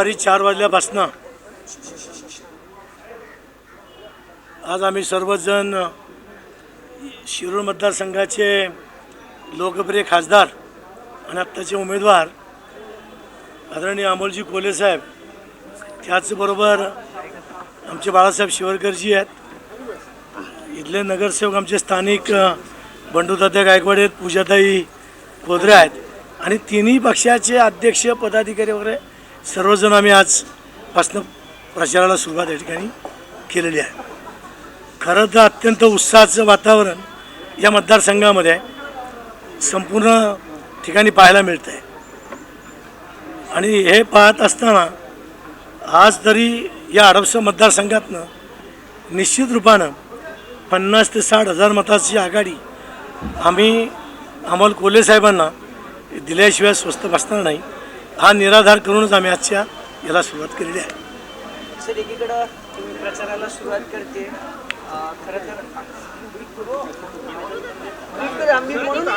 दुपारी चार वाजल्यापासनं आज आम्ही सर्वजण शिरूर मतदारसंघाचे लोकप्रिय खासदार आणि आत्ताचे उमेदवार आदरणीय अमोलजी कोले साहेब त्याचबरोबर आमचे बाळासाहेब शिवरकरजी आहेत. इथले नगरसेवक आमचे स्थानिक अ, गायकवाड आहेत पूजाताई कोदरे आहेत. आणि तिन्ही पक्षाचे अध्यक्ष पदाधिकारी वगैरे सर्वजण आम्ही आजपासनं प्रचाराला सुरुवात या ठिकाणी केलेली आहे. खरं तर अत्यंत उत्साहाचं वातावरण या मतदारसंघामध्ये संपूर्ण ठिकाणी पाहायला मिळतं आहे आणि हे पाहत असताना आज तरी या हडपसर मतदारसंघातनं निश्चित रूपानं पन्नास ते साठ हजार मताची आघाडी आम्ही अमोल कोल्हे साहेबांना दिल्याशिवाय स्वस्त बसणार नाही. हा निराधार करूनच आम्ही आजच्या याला सुरुवात केलेली आहे. सर एकीकडं तुम्ही प्रचाराला सुरुवात करते. खरं तर म्हणून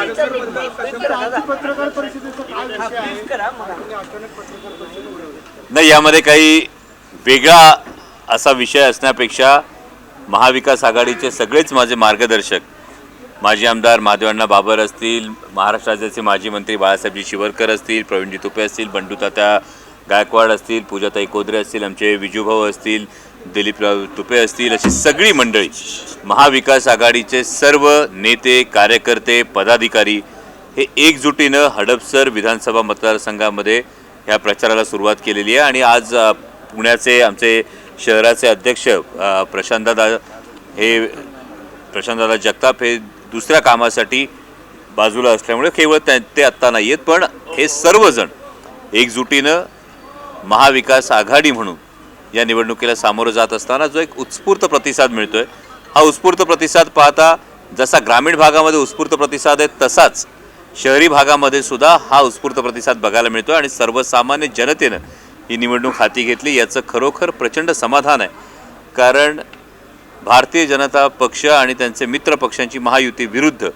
नाही यामध्ये काही वेगळा असा विषय असण्यापेक्षा महाविकास आघाडीचे सगळेच माझे मार्गदर्शक माजी आमदार माधवण्णा बाबर असतील महाराष्ट्र राज्याचे माजी मंत्री बाळासाहेबजी शिवरकर असतील प्रवीणजी तुपे असतील बंडूतात्या गायकवाड असतील पूजाताई कोदरे असतील आमचे विजूभाऊ असतील दिलीप तुपे असतील अशी सगळी मंडळी महाविकास आघाडीचे सर्व नेते कार्यकर्ते पदाधिकारी हे एकजुटीनं हडपसर विधानसभा मतदारसंघामध्ये ह्या प्रचाराला सुरुवात केलेली आहे. आणि आज पुण्याचे आमचे शहराचे अध्यक्ष प्रशांतदादा हे प्रशांतदादा जगताप हे दुसऱ्या कामासाठी बाजूला असल्यामुळे केवळ त्या ते आत्ता नाही आहेत पण हे सर्वजण एकजुटीनं महाविकास आघाडी म्हणून या निवडणुकीला सामोरं जात असताना जो एक उत्स्फूर्त प्रतिसाद मिळतो आहे हा उत्स्फूर्त प्रतिसाद पाहता जसा ग्रामीण भागामध्ये उत्स्फूर्त प्रतिसाद आहे तसाच शहरी भागामध्ये सुद्धा हा उत्स्फूर्त प्रतिसाद बघायला मिळतो आणि सर्वसामान्य जनतेनं ही निवडणूक हाती घेतली. याचं खरोखर प्रचंड समाधान आहे. कारण भारतीय जनता पक्ष आणि त्यांचे मित्र पक्षांची महायुती विरुद्ध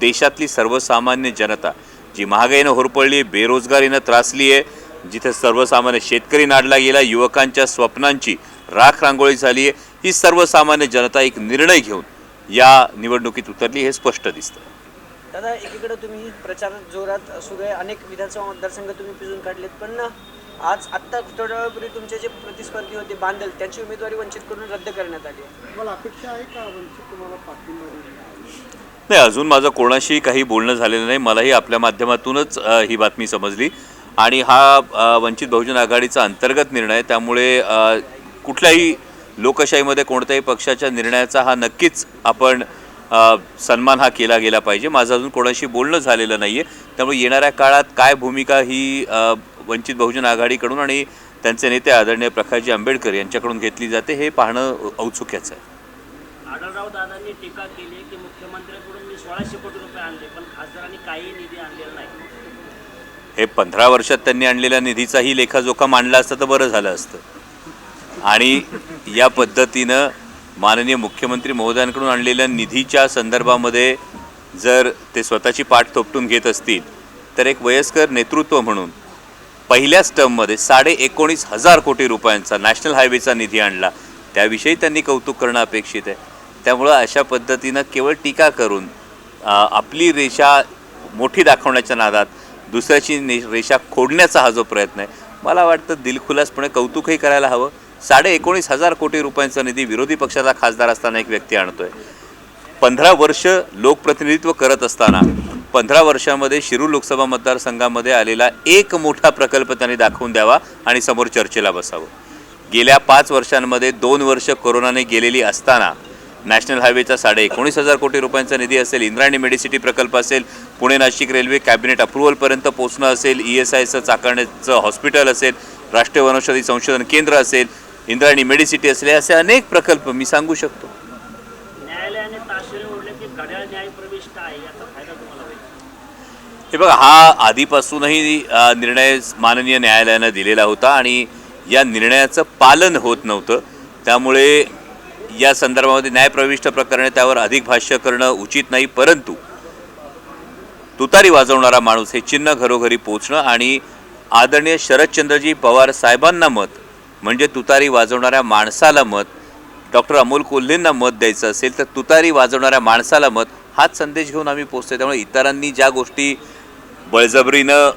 देशातली सर्वसामान्य जनता जी महागाईनं होरपळली बेरोजगारीनं त्रासली आहे जिथे सर्वसामान्य शेतकरी नाडला गेला युवकांच्या स्वप्नांची राख रांगोळी झाली आहे ही सर्वसामान्य जनता एक निर्णय घेऊन या निवडणुकीत उतरली हे स्पष्ट दिसतं. दादा एकीकडे तुम्ही प्रचार जोरात सुरू आहे. अनेक विधानसभा मतदारसंघ तुम्ही पिजून काढलेत पण आज आत्ता थोड्या वेळापूर्वी तुमचे जे प्रतिस्पर्धी होते बांदल त्यांची उमेदवारी वंचित करून रद्द करण्यात आली. तुम्हाला अपेक्षा आहे का वंचित तुम्हाला पाठिंबा देईल? नाही अजून माझं कोणाशी काही बोलणं झालेलं नाही मलाही आपल्या माध्यमातूनच अ, ही बातमी समजली आणि हा अ, वंचित बहुजन आघाडीचा अंतर्गत निर्णय आहे. त्यामुळे अ, कुठल्याही लोकशाहीमध्ये कोणत्याही पक्षाच्या निर्णयाचा हा नक्कीच आपण अ, सन्मान हा केला गेला पाहिजे माझं अजून कोणाशी बोलणं झालेलं नाही आहे त्यामुळे येणाऱ्या काळात काय भूमिका ही अ, वंचित बहुजन आघाडीकडून आणि त्यांचे नेते आदरणीय प्रकाशजी आंबेडकर यांच्याकडून घेतली जाते हे पाहणं औत्सुक्याचं आहे. आढळराव दादांनी टीका केली की मुख्यमंत्र्यांकडून मी सोळाशे कोटी रुपये आणले पण खासदारांनी काही निधी आणलेला नाही. हे पंधरा वर्षात त्यांनी आणलेल्या निधीचाही लेखाजोखा मांडला असता तर बरं झालं असतं. आणि या पद्धतीनं माननीय मुख्यमंत्री महोदयांकडून आणलेल्या निधीच्या संदर्भामध्ये जर ते स्वतःची पाठ थोपटून घेत असतील तर एक वयस्कर नेतृत्व म्हणून पहिल्याच टर्ममध्ये साडे एकोणीस हजार कोटी रुपयांचा नॅशनल हायवेचा निधी आणला. त्याविषयी त्यांनी कौतुक करणं अपेक्षित आहे. त्यामुळं अशा पद्धतीनं केवळ टीका करून आपली रेषा मोठी दाखवण्याच्या नादात दुसऱ्याची ने रेषा खोडण्याचा हा जो प्रयत्न आहे मला वाटतं दिलखुलासपणे कौतुकही करायला हवं. साडे एकोणीस हजार कोटी रुपयांचा निधी विरोधी पक्षाचा खासदार असताना एक व्यक्ती आणतोय. पंधरा वर्ष लोकप्रतिनिधित्व करत असताना पंधरा वर्षामध्ये शिरूर लोकसभा मतदारसंघामध्ये आलेला एक मोठा प्रकल्प त्यांनी दाखवून द्यावा आणि समोर चर्चेला बसावं. गेल्या पाच वर्षांमध्ये दोन वर्ष कोरोनाने गेलेली असताना नॅशनल हायवेचा साडे एकोणीस हजार कोटी रुपयांचा निधी असेल इंद्रायणी मेडिसिटी प्रकल्प असेल पुणे नाशिक रेल्वे कॅबिनेट अप्रुव्हलपर्यंत पोहोचणं असेल ई एस आयचं चाकणचं हॉस्पिटल असेल राष्ट्रीय वनौषधी संशोधन केंद्र असेल इंद्रायणी मेडिसिटी असेल असे अनेक प्रकल्प मी सांगू शकतो. न्यायालयाने ताशेरे ओढले की घड्याळ न्याय प्रविष्ट आहे याचा हे बघा हा आधीपासूनही निर्णय माननीय न्यायालयानं दिलेला होता आणि या निर्णयाचं पालन होत नव्हतं. त्यामुळे या संदर्भामध्ये न्यायप्रविष्ट प्रकरणे त्यावर अधिक भाष्य करणं उचित नाही परंतु तुतारी वाजवणारा माणूस हे चिन्ह घरोघरी पोचणं आणि आदरणीय शरदचंद्रजी पवार साहेबांना मत म्हणजे तुतारी वाजवणाऱ्या माणसाला मत डॉक्टर अमोल कोल्हेंना मत द्यायचं असेल तर तुतारी वाजवणाऱ्या माणसाला मत हाच संदेश घेऊन आम्ही पोचतोय. त्यामुळे इतरांनी ज्या गोष्टी बळजबरीनं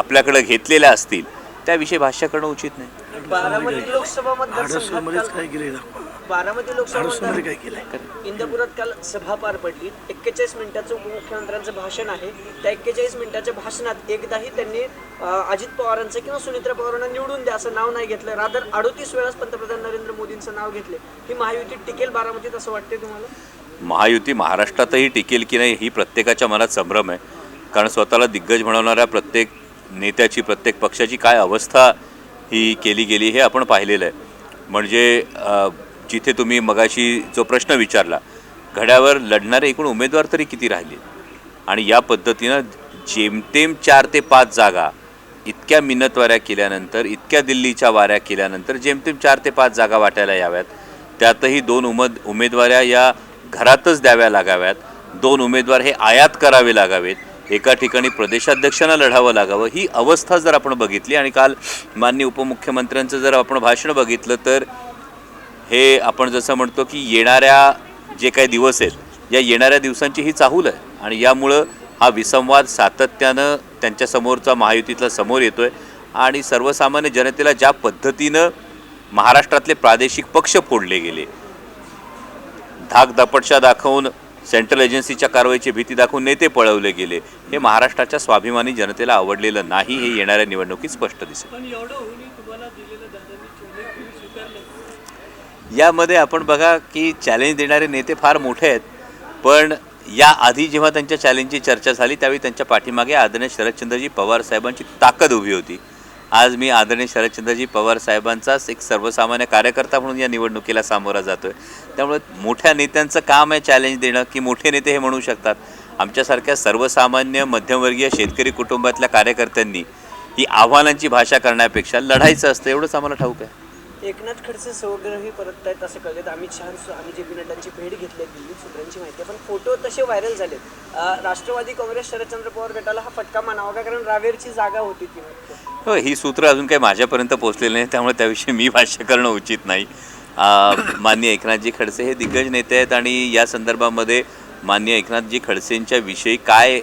आपल्याकडे घेतलेल्या असतील त्याविषयी भाष्य करणं उचित नाही. बारामती लोकसभा मतदारसंघात काय बारामती लोकसभा काय इंदापुरात काल सभा पार पडली. एक्केचाळीस मिनिटाचं उपमुख्यमंत्र्यांचं भाषण आहे. त्या एक्केचाळीस मिनिटाच्या भाषणात एकदाही त्यांनी अजित पवारांचं किंवा सुनित्रा पवारांना निवडून द्या असं नाव नाही घेतलं. रादर अडोतीस वेळाच पंतप्रधान नरेंद्र मोदींचं नाव घेतले. ही महायुती टिकेल बारामतीत असं वाटते तुम्हाला? महायुती महाराष्ट्रातही टिकेल की नाही ही प्रत्येकाच्या मनात संभ्रम आहे. कारण स्वतःला दिग्गज म्हणवणाऱ्या प्रत्येक नेत्याची प्रत्येक पक्षाची काय अवस्था ही केली गेली हे आपण पाहिलेलं आहे. म्हणजे जिथे तुम्ही मगाशी जो प्रश्न विचारला घड्यावर लढणारे एकूण उमेदवार तरी किती राहिले? आणि या पद्धतीनं जेमतेम चार ते पाच जागा इतक्या मिन्नतवाऱ्या केल्यानंतर इतक्या दिल्लीच्या वाऱ्या केल्यानंतर जेमतेम चार ते पाच जागा वाटायला याव्यात. त्यातही दोन उमद उमेदवाऱ्या या घरातच द्याव्या लागाव्यात. दोन उमेदवार हे आयात करावे लागावेत. एका ठिकाणी प्रदेशाध्यक्षांना लढावं लागावं ही अवस्था जर आपण बघितली आणि काल माननीय उपमुख्यमंत्र्यांचं जर आपण भाषण बघितलं तर हे आपण जसं म्हणतो की येणाऱ्या जे काही दिवस आहेत या येणाऱ्या दिवसांची ही चाहूल आहे. आणि यामुळं हा विसंवाद सातत्यानं त्यांच्यासमोरचा महायुतीतला समोर येतो आहे आणि सर्वसामान्य जनतेला ज्या पद्धतीनं महाराष्ट्रातले प्रादेशिक पक्ष फोडले गेले धाक दपटशा दाखवून सेंट्रल एजन्सीच्या कारवाईची भीती दाखवून नेते पळवले गेले. हे महाराष्ट्राच्या स्वाभिमानी जनतेला आवडलेलं नाही हे येणाऱ्या निवडणुकीत स्पष्ट दिसेल. यामध्ये आपण बघा की चॅलेंज देणारे नेते फार मोठे आहेत पण या आधी जेव्हा त्यांच्या चॅलेंजची चर्चा झाली त्यावेळी त्यांच्या पाठीमागे आदरणीय शरदचंद्रजी पवार साहेबांची ताकद उभी होती. आज मी आदरणीय शरदचंद्रजी पवार साहेबांचाच एक सर्वसामान्य कार्यकर्ता म्हणून या निवडणुकीला सामोरा जातोय. त्यामुळे मोठ्या नेत्यांचं काम आहे चॅलेंज देणं की मोठे नेते हे म्हणू शकतात. आमच्यासारख्या सर्वसामान्य मध्यमवर्गीय शेतकरी कुटुंबातल्या कार्यकर्त्यांनी ही आव्हानांची भाषा करण्यापेक्षा लढायचं असतं एवढंच आम्हाला ठाऊक आहे. एकनाथ खडसे सौग्रही परत आहेत असं कळत अमित शहा आम्ही जे बिनड्डांची भेट घेतली आहे दिल्लीत सूत्रांची माहिती आहे. पण फोटो तसे व्हायरल झालेत. राष्ट्रवादी काँग्रेस शरदचंद्र पवार गटाला हा फटका मानावा का? कारण रावेरची जागा होती ती. हो ही सूत्र अजून काही माझ्यापर्यंत पोहोचलेली नाही त्यामुळे त्याविषयी मी भाष्य करणं उचित नाही. आ, माननीय एकनाथजी खडसे हे दिग्गज नेते आहेत आणि या संदर्भामध्ये माननीय एकनाथजी खडसेंच्या विषयी काय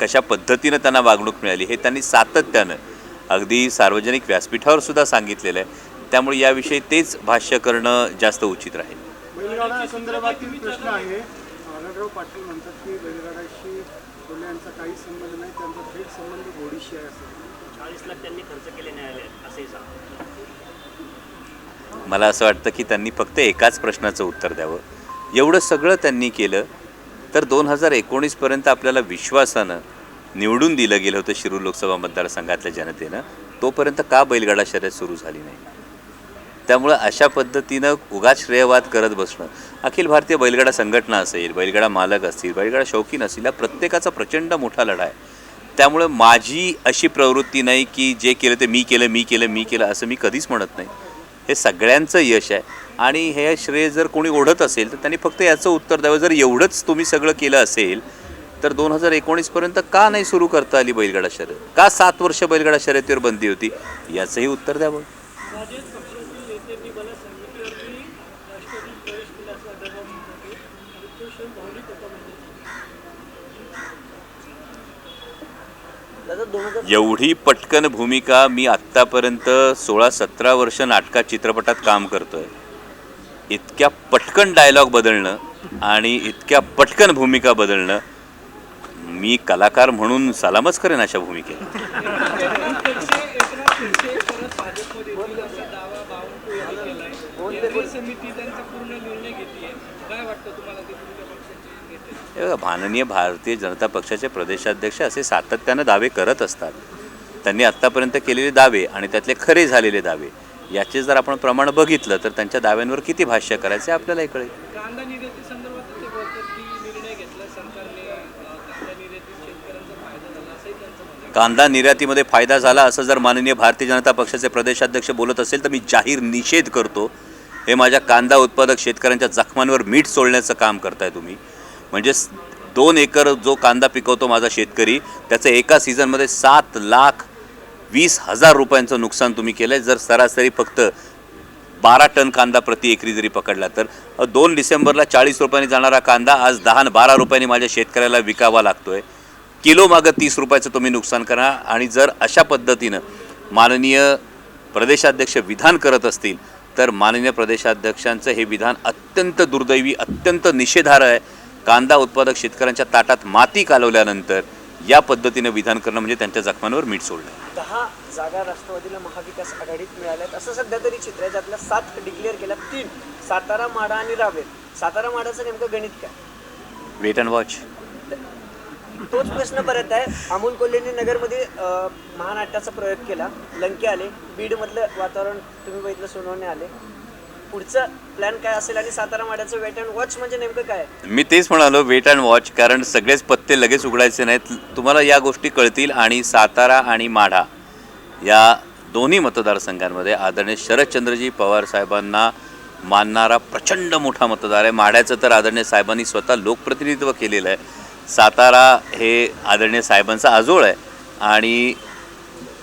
कशा पद्धतीनं त्यांना वागणूक मिळाली हे त्यांनी सातत्यानं अगदी सार्वजनिक व्यासपीठावर सुद्धा सांगितलेलं आहे. त्यामुळे याविषयी तेच भाष्य करणं जास्त उचित राहील. बैलगाडा संदर्भातील प्रश्न आहे. आनंदराव पाटील म्हणतात की बैलगाडाशी कोल्हे यांचा काही संबंध नाही त्यांचा थेट संबंध घोडीशी आहे असं. चाळीस लाख त्यांनी खर्च केले न्यायालयात असंही सांगतो मला असं वाटतं की त्यांनी फक्त एकाच प्रश्नाचं उत्तर द्यावं. एवढं सगळं त्यांनी केलं तर दोन हजार एकोणीसपर्यंत आपल्याला विश्वासानं निवडून दिलं गेलं होतं शिरूर लोकसभा मतदारसंघातल्या जनतेनं. तोपर्यंत का बैलगाडा शर्यत सुरू झाली नाही? त्यामुळं अशा पद्धतीनं उगाच श्रेयवाद करत बसणं. अखिल भारतीय बैलगाडा संघटना असेल बैलगाडा मालक असतील बैलगाडा शौकीन असतील या प्रत्येकाचा प्रचंड मोठा लढा आहे त्यामुळं माझी अशी प्रवृत्ती नाही की जे केलं ते मी केलं मी केलं मी केलं असं मी कधीच म्हणत नाही. हे सगळ्यांचं यश आहे. आणि हे श्रेय जर कोणी ओढत असेल तर त्यांनी फक्त याचं उत्तर द्यावं. जर एवढंच तुम्ही सगळं केलं असेल तर दोन हजार एकोणीसपर्यंत का नाही सुरू करता आली बैलगाडा शर्यत? का सात वर्ष बैलगाडा शर्यतीवर बंदी होती? याचंही उत्तर द्यावं. एवढी पटकन भूमिका मी आत्तापर्यंत सोळा सतरा वर्ष नाटकात चित्रपटात काम करतोय. इतक्या पटकन डायलॉग बदलणं आणि इतक्या पटकन भूमिका बदलणं मी कलाकार म्हणून सलामच करेन अशा भूमिकेला. हे बघा, माननीय भारतीय जनता पक्षाचे प्रदेशाध्यक्ष असे सातत्यानं दावे करत असतात. त्यांनी आत्तापर्यंत केलेले दावे आणि त्यातले खरे झालेले दावे याचे जर आपण प्रमाण बघितलं तर त्यांच्या दाव्यांवर किती भाष्य करायचे आपल्यालाही कळेल. कांदा म्हणणं आहे. कांदा निर्यातीमध्ये फायदा झाला असं जर माननीय भारतीय जनता पक्षाचे प्रदेशाध्यक्ष बोलत असेल तर मी जाहीर निषेध करतो. हे माझ्या कांदा उत्पादक शेतकऱ्यांच्या जखमांवर मीठ सोडण्याचं काम करताय तुम्ही. म्हणजे दोन एकर जो कांदा पिकवतो माझा शेतकरी त्याचं एका सीझनमध्ये सात लाख वीस हजार रुपयांचं नुकसान तुम्ही केलं आहे जर सरासरी फक्त बारा टन कांदा प्रति एकरी जरी पकडला तर दोन डिसेंबरला चाळीस रुपयांनी जाणारा कांदा आज दहा बारा रुपयांनी माझ्या शेतकऱ्याला विकावा लागतोय. किलो मागं तीस रुपयाचं तुम्ही नुकसान करा आणि जर अशा पद्धतीनं माननीय प्रदेशाध्यक्ष विधान करत असतील तर माननीय प्रदेशाध्यक्षांचं हे विधान अत्यंत दुर्दैवी अत्यंत निषेधार्ह आहे. कांदा उत्पादक शेतकऱ्यांच्या ताटात माती कालवल्यानंतर या पद्धतीनं विधान करणं म्हणजे त्यांच्या जखमांवर मीठ सोडणं. आहे. दहा जागा राष्ट्रवादीला महाविकास आघाडीत मिळाल्यात. असं सध्या तरी चित्र आहे ज्यातल्या सात डिक्लेअर केल्या तीन सातारा माडा आणि रावेर. सातारा माडाचं नेमकं गणित काय? वेट अँड वॉच तोच प्रश्न परत आहे. अमोल कोल्हेंनी नगरमध्ये अं, महानाट्याचा प्रयोग केला. लंके आले. बीडमधलं वातावरण तुम्ही बघितलं सोनवणे आले. पुढचं प्लॅन काय असेल आणि सातारा माड्याचं वेट अँड वॉच म्हणजे नेमकं काय? मी तेच म्हणालो वेट अँड वॉच कारण सगळेच पत्ते लगेच उघडायचे नाहीत. तुम्हाला या गोष्टी कळतील आणि सातारा आणि माढा या दोन्ही मतदारसंघांमध्ये आदरणीय शरदचंद्रजी पवार साहेबांना मानणारा प्रचंड मोठा मतदार आहे. माढ्याचं तर आदरणीय साहेबांनी स्वतः लोकप्रतिनिधित्व केलेलं आहे. सातारा हे आदरणीय साहेबांचा आजोळ आहे आणि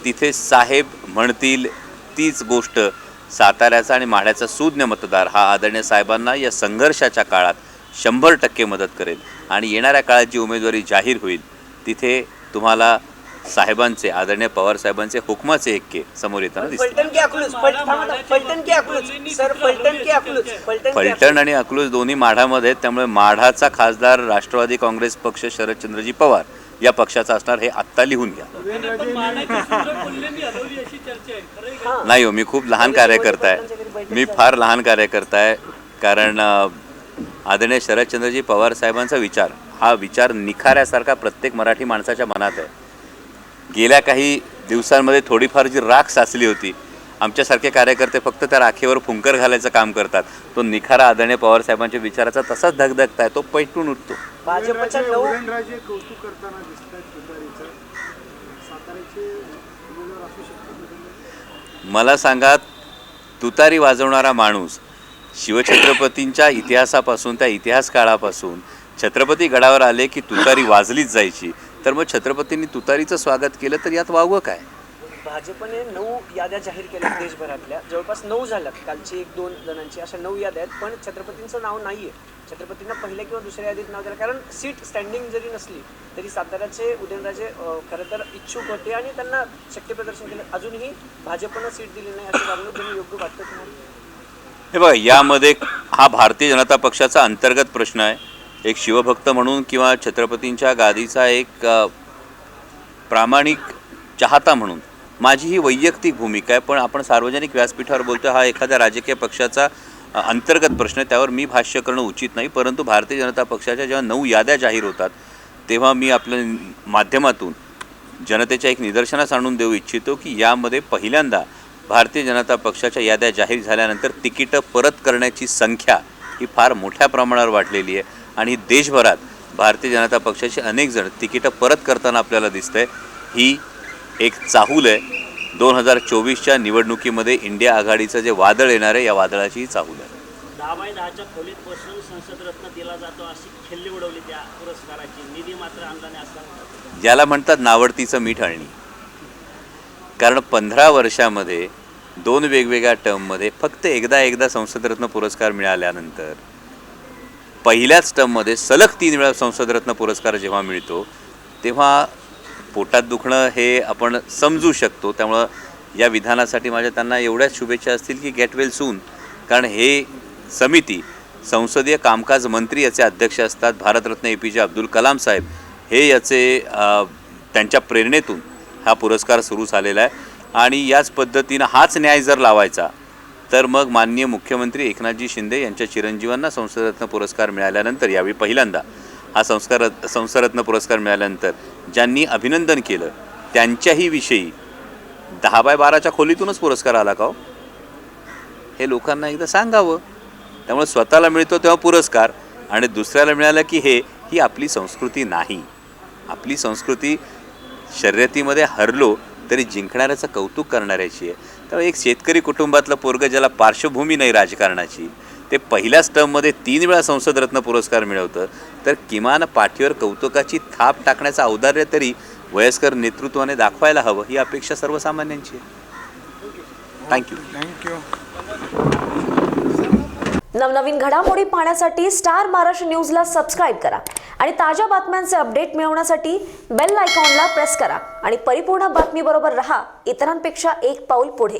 तिथे साहेब म्हणतील तीच गोष्ट साताऱ्याचा आणि माढ्याचा सुज्ञ मतदार हा आदरणीय साहेबांना या संघर्षाच्या काळात शंभर टक्के मदत करेल आणि येणाऱ्या काळात जी उमेदवारी जाहीर होईल तिथे तुम्हाला साहेबांचे आदरणीय पवार साहेबांचे हुकमाचे एक्के समोर येताना दिसतील. फलटण आणि अकलूज दोन्ही माढामध्ये आहेत त्यामुळे माढाचा खासदार राष्ट्रवादी काँग्रेस पक्ष शरदचंद्रजी पवार या पक्षाचा असणार हे आत्ता लिहून घ्या. आहे आहे? हा. नाही हो मी खूप लहान कार्यकर्ता आहे मी फार लहान कार्यकर्ता आहे कारण आदरणीय शरदचंद्रजी पवार साहेबांचा विचार हा विचार निखाऱ्यासारखा प्रत्येक मराठी माणसाच्या मनात आहे. गेल्या काही दिवसांमध्ये थोडीफार जी राख साचली होती आमच्यासारखे कार्यकर्ते फक्त त्या राखेवर फुंकर घालायचं काम करतात. तो निखारा आदरणीय पवार साहेबांच्या विचाराचा तसाच धगधगताय तो पैठून उठतो. भाजपच्या नऊ उदयनराजे कौतुक करताना दिसत आहेत तुतारीचं साताऱ्याचे उमेदवार असू शकतात मला सांगा तुतारी वाजवणारा माणूस शिवछत्रपतींच्या इतिहासापासून त्या इतिहास काळापासून छत्रपती गडावर आले की तुतारी वाजलीच जायची. तर मग छत्रपतींनी तुतारीचं स्वागत केलं तर यात वावं काय? भाजपने नऊ याद्या जाहीर केल्या देशभरातल्या. जवळपास नऊ झाल्यात. कालची एक दोन जणांची अशा नऊ याद्या आहेत पण छत्रपतींचं नाव नाही आहे छत्रपतींना पहिल्या किंवा दुसऱ्या यादीत नाव दिलं. कारण सीट स्टँडिंग जरी नसली तरी साताऱ्याचे उदयनराजे खरं तर इच्छुक होते आणि त्यांना शक्य प्रदर्शन केलं. अजूनही भाजपनं सीट दिली नाही असं वागणूक तुम्ही योग्य वाटतं तुम्हाला? हे बघा यामध्ये हा भारतीय जनता पक्षाचा अंतर्गत प्रश्न आहे. एक शिवभक्त म्हणून किंवा छत्रपतींच्या गादीचा एक प्रामाणिक चाहता म्हणून. माझी ही वैयक्तिक भूमिका आहे पण आपण सार्वजनिक व्यासपीठावर बोलतो हा एखाद्या राजकीय पक्षाचा अंतर्गत प्रश्न त्यावर मी भाष्य करणं उचित नाही परंतु भारतीय जनता पक्षाच्या जेव्हा नऊ याद्या जाहीर होतात तेव्हा मी आपल्या माध्यमातून जनतेच्या एक निदर्शनास आणून देऊ इच्छितो की यामध्ये पहिल्यांदा भारतीय जनता पक्षाच्या याद्या जाहीर झाल्यानंतर तिकीटं परत करण्याची संख्या ही फार मोठ्या प्रमाणावर वाढलेली आहे. आणि देशभरात भारतीय जनता पक्षाचे अनेक जण तिकीटं परत करताना आपल्याला दिसतंय. ही एक चाहूल आहे. दोन हजार चोवीसच्या निवडणुकीमध्ये इंडिया आघाडीचं जे वादळ येणार आहे या वादळाची चाहूल आहे. दहा बाय दहाच्या खोलीत बसून संसद रत्न दिला जातो अशी खिल्ली उडवली त्या पुरस्काराची. निधी मात्र आणला नाही असं ज्याला म्हणतात नावडतीचं मीठ आणणी कारण पंधरा वर्षामध्ये दोन वेगवेगळ्या टर्ममध्ये फक्त एकदा एकदा संसदरत्न पुरस्कार मिळाल्यानंतर पहिल्याच टर्ममध्ये सलग तीन वेळा संसदरत्न पुरस्कार जेव्हा मिळतो तेव्हा पोटात दुखणं हे आपण समजू शकतो. त्यामुळं या विधानासाठी माझ्या त्यांना एवढ्याच शुभेच्छा असतील की गेट वेल सून कारण हे समिती संसदीय कामकाज मंत्री याचे अध्यक्ष असतात भारतरत्न ए पी जे अब्दुल कलाम साहेब. हे याचे त्यांच्या प्रेरणेतून हा पुरस्कार सुरू झालेला आहे. आणि याच पद्धतीनं हाच न्याय जर लावायचा तर मग माननीय मुख्यमंत्री एकनाथजी शिंदे यांच्या चिरंजीवांना संसदरत्न पुरस्कार मिळाल्यानंतर यावेळी पहिल्यांदा हा संस्कार संसरत्न पुरस्कार मिळाल्यानंतर ज्यांनी अभिनंदन केलं त्यांच्याही विषयी दहा बाय बाराच्या खोलीतूनच पुरस्कार आला का हो? हे लोकांना एकदा सांगावं. त्यामुळे स्वतःला मिळतो तेव्हा पुरस्कार आणि दुसऱ्याला मिळालं की हे ही आपली संस्कृती नाही. आपली संस्कृती शर्यतीमध्ये हरलो तरी जिंकणाऱ्याचं कौतुक करणाऱ्याची आहे. त्यामुळे एक शेतकरी कुटुंबातलं पोरगं ज्याला पार्श्वभूमी नाही राजकारणाची ते पहिल्याच टर्ममध्ये तीन वेळा संसदरत्न पुरस्कार मिळवतं. तर किमान पाठीवर कौतुकाची थाप टाकण्याचं औदार्य तरी वयस्कर नेतृत्वाने दाखवायला हवं ही अपेक्षा सर्वसामान्यांची आहे. थँक्यू थँक्यू नवनवीन घडामोडी पाहण्यासाठी स्टार महाराष्ट्र न्यूजला सबस्क्राईब करा आणि ताज्या बातम्यांचे अपडेट मिळवण्यासाठी बेल आयकॉनला प्रेस करा. आणि परिपूर्ण बातमीबरोबर रहा इतरांपेक्षा एक पाऊल पुढे.